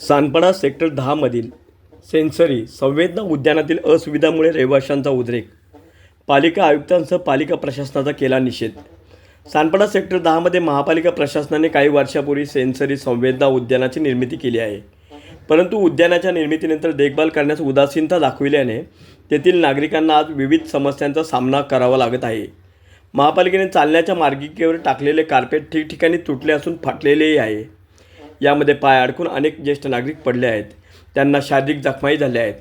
Sanpada sector दहामधील sensory संवेदना उद्यानातील असुविधामुळे रहिवाशांचा उद्रेक. पालिका आयुक्तांसह पालिका प्रशासनाचा केला निषेध. सानपाडा सेक्टर दहामध्ये महापालिका प्रशासनाने काही वर्षापूर्वी सेन्सरी संवेदना उद्यानाची निर्मिती केली आहे. परंतु उद्यानाच्या निर्मितीनंतर देखभाल करण्यास उदासीनता दाखविल्याने तेथील नागरिकांना आज विविध समस्यांचा सामना करावा लागत आहे. महापालिकेने चालण्याच्या मार्गिकेवर टाकलेले कार्पेट ठिकठिकाणी तुटले असून फाटलेलेही आहे. यामध्ये पाय अडकून अनेक ज्येष्ठ नागरिक पडले आहेत. त्यांना शारीरिक जखमाही झाल्या आहेत.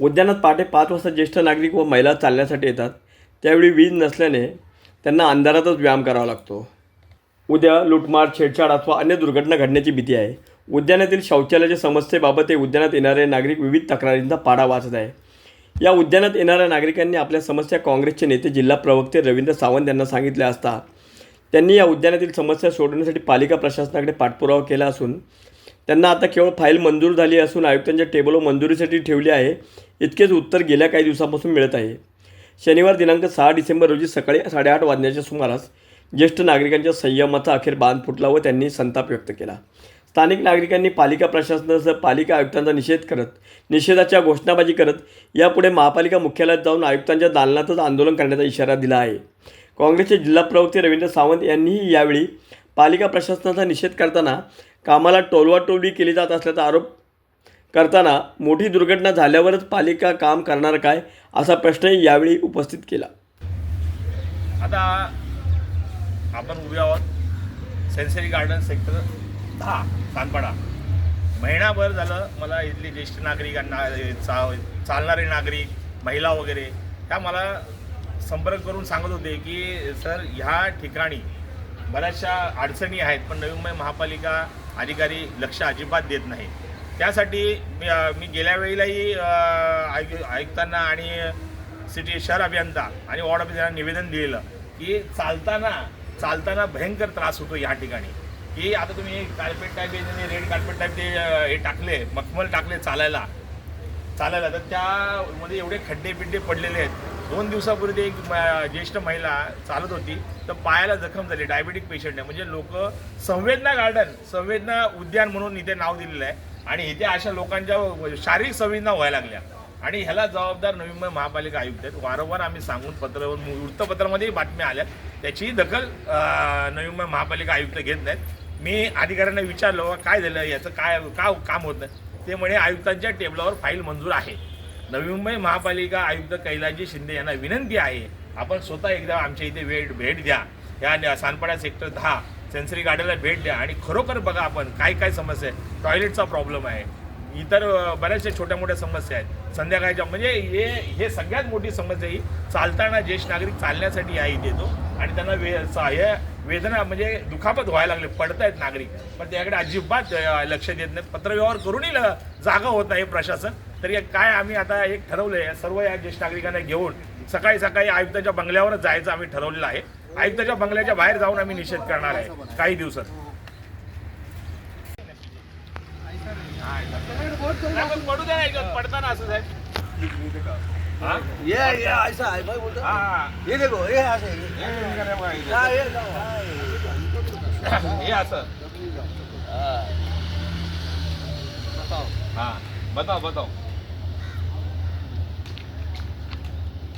उद्यानात पहाटे पाच वाजता ज्येष्ठ नागरिक व महिला चालण्यासाठी येतात. त्यावेळी वीज नसल्याने त्यांना अंधारातच व्यायाम करावा लागतो. उद्या लुटमार छेडछाड अथवा अन्य दुर्घटना घडण्याची भीती आहे. उद्यानातील शौचालयाच्या समस्येबाबत हे उद्यानात येणारे नागरिक विविध तक्रारींचा पाडा वाचत आहे. या उद्यानात येणाऱ्या नागरिकांनी आपल्या समस्या काँग्रेसचे नेते जिल्हा प्रवक्ते रवींद्र सावंत यांना सांगितल्या असता त्यांनी या उद्यानातील समस्या सोडवण्यासाठी पालिका प्रशासनाकडे पाठपुरावा केला असून त्यांना आता केवळ फाईल मंजूर झाली असून आयुक्तांच्या टेबलवर मंजुरीसाठी ठेवली आहे. इतकेच उत्तर गेल्या काही दिवसापासून मिळत आहे. शनिवार दिनांक सहा डिसेंबर रोजी सकाळी साडेआठ वाजण्याच्या सुमारास ज्येष्ठ नागरिकांच्या संयमाचा अखेर बांध फुटला व त्यांनी संताप व्यक्त केला. स्थानिक नागरिकांनी पालिका प्रशासनासह पालिका आयुक्तांचा निषेध करत निषेधाच्या घोषणाबाजी करत यापुढे महापालिका मुख्यालयात जाऊन आयुक्तांच्या दालनातच आंदोलन करण्याचा इशारा दिला आहे. काँग्रेसचे जिल्हा प्रवक्ते रवींद्र सावंत यांनीही यावेळी पालिका प्रशासनाचा निषेध करताना कामाला टोलवाटोलवी केली जात असल्याचा आरोप करताना मोठी दुर्घटना झाल्यावरच पालिका काम करणार काय असा प्रश्नही यावेळी उपस्थित केला. आता आपण उभे आहोत. सेन्सरी गार्डन सेक्टर दहा कानपाडा महिनाभर झालं मला इथली ज्येष्ठ नागरिकांना चा चालणारे नागरिक महिला वगैरे ह्या मला संपर्क करून सांगत होते की सर ह्या ठिकाणी बऱ्याचशा अडचणी आहेत पण नवी मुंबई महापालिका अधिकारी लक्ष अजिबात देत नाही त्यासाठी मी मी गेल्या वेळेलाही आयुक्तांना आणि सिटी शहर अभियंता आणि वॉर्ड ऑफिसरांना निवेदन दिलेलं की चालताना चालताना भयंकर त्रास होतो या ठिकाणी. की आता तुम्ही carpet type red carpet type ते हे टाकले मखमल टाकले चालायला चालायला तर त्यामध्ये एवढे खड्डे पिड्डे पडलेले आहेत. दोन दिवसापूर्वी एक म- ज्येष्ठ महिला चालत होती. तर पायाला जखम झाली डायबेटिक पेशंट आहे. म्हणजे लोक संवेदना गार्डन संवेदना उद्यान म्हणून इथे नाव दिलेलं आहे. आणि इथे अशा लोकांच्या शारीरिक संवेदना व्हायला लागल्या. आणि ह्याला जबाबदार नवी मुंबई महापालिका आयुक्त आहेत. वारंवार आम्ही सांगून पत्र वृत्तपत्रामध्येही बातम्या आल्या. त्याची दखल नवी मुंबई महापालिका आयुक्त घेत नाहीत. मी अधिकाऱ्यांना विचारलं काय झालं? याचं काय का काम होत नाही? ते म्हणे आयुक्तांच्या टेबलावर फाईल मंजूर आहे. नवी मुंबई महापालिका आयुक्त कैलाजी शिंदे यांना विनंती आहे आपण स्वतः एकदा आमच्या इथे वेळ भेट द्या. या सानपाडा सेक्टर दहा सेन्सरी गार्डनला भेट द्या. आणि खरोखर बघा आपण काय काय समस्या आहे. टॉयलेटचा प्रॉब्लेम आहे. इतर बऱ्याचशा छोट्या मोठ्या समस्या आहेत. संध्याकाळच्या म्हणजे हे हे सगळ्यात मोठी समस्या ही चालताना ज्येष्ठ नागरिक चालण्यासाठी या इथे येतो. आणि त्यांना वे हे वेदना म्हणजे दुखापत व्हायला लागले. पडतायत नागरिक. पण त्याकडे अजिबात लक्ष देत नाहीत. पत्रव्यवहार करूनही ल- जागा होत नाही प्रशासन. तर या काय आम्ही आता एक ठरवलंय सर्व या ज्येष्ठ नागरिकांना घेऊन सकाळी सकाळी आयुक्ताच्या बंगल्यावरच जायचं आम्ही ठरवलेलं आहे. आयुक्ताच्या बंगल्याच्या बाहेर जाऊन आम्ही निषेध करणार आहे काही दिवसात. पडू द्या पडताना असं साहेब हा? ये ये ऐसा है भाई बोलता. ये देखो ये ऐसा ये ये हे असं. हा.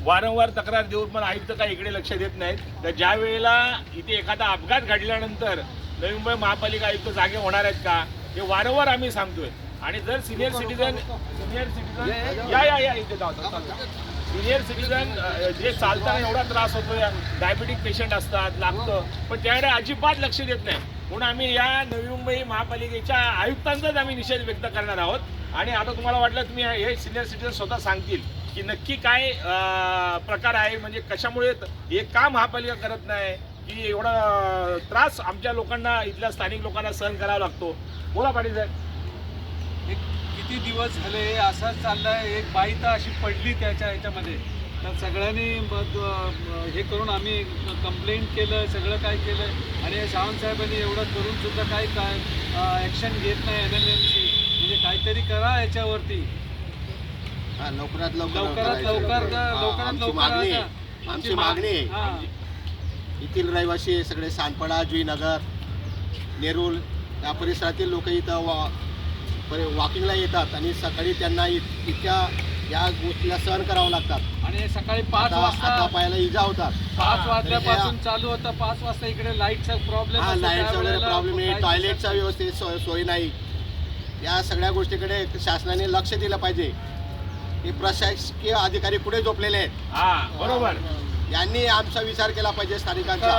वारंवार तक्रार देऊन पण आयुक्त काय इकडे लक्ष देत नाहीत. तर ज्या वेळेला इथे एखादा अपघात घडल्यानंतर नवी मुंबई महापालिका आयुक्त जागे होणार आहेत का हे वारंवार आम्ही सांगतोय. आणि जर सिनियर सिटीजन सिनियर सिटीजन या या या. इथे सिनियर सिटीजन जे चालताना एवढा त्रास होतो डायबिटिक पेशंट असतात लागतं. पण त्याकडे अजिबात लक्ष देत नाही. म्हणून आम्ही या नवी मुंबई महापालिकेच्या आयुक्तांचाच आम्ही निषेध व्यक्त करणार आहोत. आणि आता तुम्हाला वाटलं तुम्ही हे सिनियर सिटीजन स्वतः सांगतील. की नक्की काय प्रकार आहे म्हणजे कशामुळे हे का महापालिका करत नाही की एवढा त्रास आमच्या लोकांना इथल्या स्थानिक लोकांना सहन करावा लागतो. बोला पाटील साहेब. एक किती दिवस झाले असंच चाललंय एक बाई तर अशी पडली त्याच्या ह्याच्यामध्ये. तर सगळ्यांनी मग, हे करून आम्ही कंप्लेंट केलं सगळं काय केलं आणि सावंत साहेबांनी एवढं करून सुद्धा काय काय ॲक्शन घेत नाही एन एम एम सी म्हणजे काहीतरी करा याच्यावरती. हा, लवकरात लवकर लवकरात करायचं. लवकर हा, लवकरात आमची लवकर मागणी आहे. आता. आमची मागणी आहे. हां. येथील रहिवासी सगळे सानपाडा जुईनगर नेरूळ या परिसरातील लोक इथं वा वॉकिंगला येतात आणि सकाळी त्यांना इत- इतक्या या गोष्टीला सहन करावं लागतात आणि सकाळी पाच आता वाजता हातापायाला इजा होतात पाच वाजल्यापासून चालू होतं पाच वाजता इकडे लाईटचा प्रॉब्लेम हा लाईटचा वगैरे प्रॉब्लेम आहे टॉयलेटचा व्यवस्थित सोय सोय नाही या सगळ्या गोष्टीकडे शासनाने लक्ष दिलं पाहिजे हे प्रशासकीय अधिकारी पुढे झोपलेले आहेत. हा बरोबर. यांनी आमचा विचार केला पाहिजे स्थानिकांचा.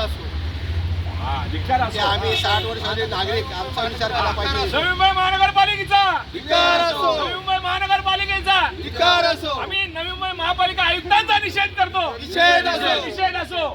हा धिक्कार की असो. आम्ही साठ वर्षाचे नागरिक आमचा विचार केला पाहिजे. नवी मुंबई महानगरपालिकेचा. धिक्कार असो. नवी मुंबई महानगरपालिकेचा. धिक्कार असो. आम्ही नवी मुंबई महापालिका आयुक्तांचा निषेध करतो. निषेध असो. निषेध असो.